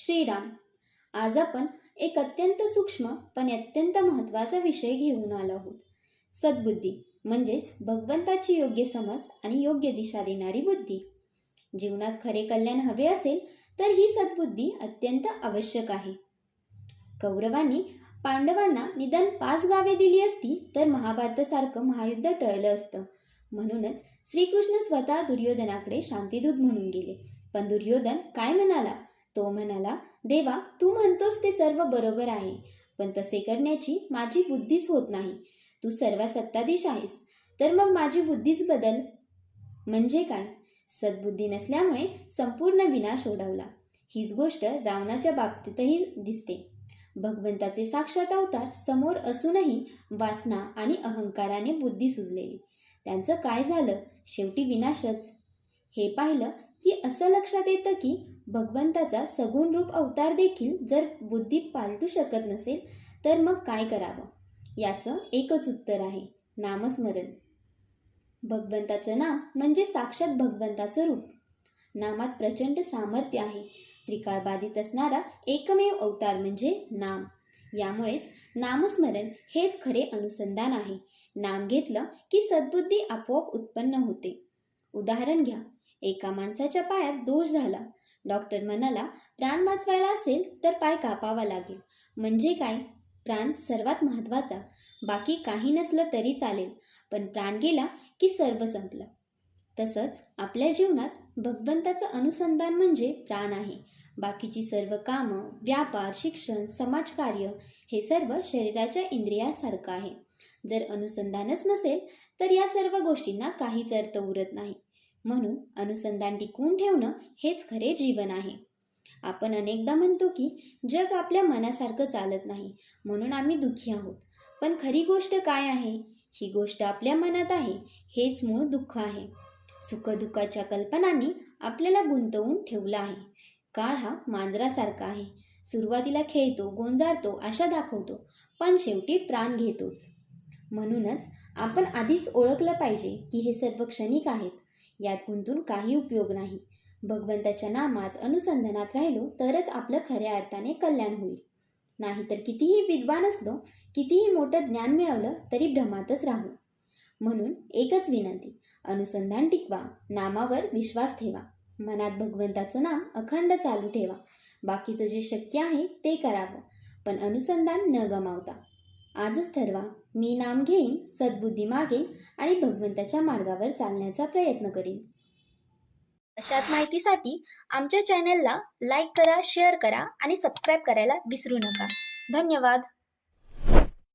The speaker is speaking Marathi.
श्रीराम आज आपण एक अत्यंत सूक्ष्म पण अत्यंत महत्त्वाचा विषय घेऊन आलो आहोत. सद्बुद्धी म्हणजेच भगवंताची योग्य समज आणि योग्य दिशा देणारी बुद्धी. जीवनात खरे कल्याण हवे असेल तर ही सद्बुद्धी अत्यंत आवश्यक आहे. कौरवांनी पांडवांना निदान पाच गावे दिली असती तर महाभारतासारखं महायुद्ध टळलं असतं. म्हणूनच श्रीकृष्ण स्वतः दुर्योधनाकडे शांतिदूत म्हणून गेले. पण दुर्योधन काय म्हणाला? तो म्हणाला देवा तू म्हणतोस ते सर्व बरोबर आहे पण तसे करण्याची माझी बुद्धीच होत नाही. तू सर्व सत्ताधीश आहेस तर मग माझी बुद्धीच बदल. म्हणजे काय? सद्बुद्धी नसल्यामुळे संपूर्ण विनाश ओढवला. हीच गोष्ट रावणाच्या बाबतीतही दिसते. भगवंताचे साक्षात अवतार समोर असूनही वासना आणि अहंकाराने बुद्धी सुजलेली. त्यांचं काय झालं? शेवटी विनाशच. हे पाहिलं की असं लक्षात येतं की भगवंताचा सगुण रूप अवतार देखील जर बुद्धी पालटू शकत नसेल तर मग काय करावं? याचं एकच उत्तर आहे नामस्मरण. भगवंताचं नाम म्हणजे साक्षात भगवंताचं रूप. नामात प्रचंड सामर्थ्य आहे. त्रिकाळ बाधित असणारा एकमेव अवतार म्हणजे नाम. यामुळेच नामस्मरण हेच खरे अनुसंधान आहे. नाम घेतलं की सद्बुद्धी आपोआप उत्पन्न होते. उदाहरण घ्या. एका माणसाच्या पायात दोष झाला डॉक्टर म्हणाला प्राण वाचवायला असेल तर पाय कापावा लागेल. म्हणजे काय? प्राण सर्वात महत्त्वाचा. बाकी काही नसलं तरी चालेल. पण प्राण गेला की सर्व संपलं. तसंच आपल्या जीवनात भगवंताचं अनुसंधान म्हणजे प्राण आहे. बाकीची सर्व कामं व्यापार शिक्षण समाजकार्य हे सर्व शरीराच्या इंद्रियासारखं आहे. जर अनुसंधानच नसेल तर या सर्व गोष्टींना काहीच अर्थ उरत नाही. म्हणून अनुसंधान टिकवून ठेवणं हेच खरे जीवन आहे. आपण अनेकदा म्हणतो की जग आपल्या मनासारखं चालत नाही म्हणून आम्ही दुःखी आहोत. पण खरी गोष्ट काय आहे? ही गोष्ट आपल्या मनात आहे हेच मूळ दुःख आहे. सुखदुःखाच्या कल्पनांनी आपल्याला गुंतवून ठेवलं आहे. काळ हा मांजरासारखा आहे. सुरुवातीला खेळतो गोंजारतो आशा दाखवतो पण शेवटी प्राण घेतोच. म्हणूनच आपण आधीच ओळखलं पाहिजे की हे सर्व क्षणिक आहेत. यात गुंतून काही उपयोग नाही. भगवंताच्या नामात अनुसंधानात राहिलो तरच आपलं खऱ्या अर्थाने कल्याण होईल. नाहीतर कितीही विद्वान असलो कितीही मोठं ज्ञान मिळवलं तरी भ्रमातच राहू. म्हणून एकच विनंती अनुसंधान टिकवा नामावर विश्वास ठेवा. मनात भगवंताचं नाम अखंड चालू ठेवा. बाकीचं जे शक्य आहे ते करावं पण अनुसंधान न गमावता. आजच ठरवा मी नाम घेईन सद्बुद्धी मागेन आणि भगवंताच्या मार्गावर चालण्याचा प्रयत्न करीन. अशाच माहितीसाठी आमच्या चॅनलला लाईक करा शेअर करा आणि सबस्क्राईब करायला विसरू नका. धन्यवाद!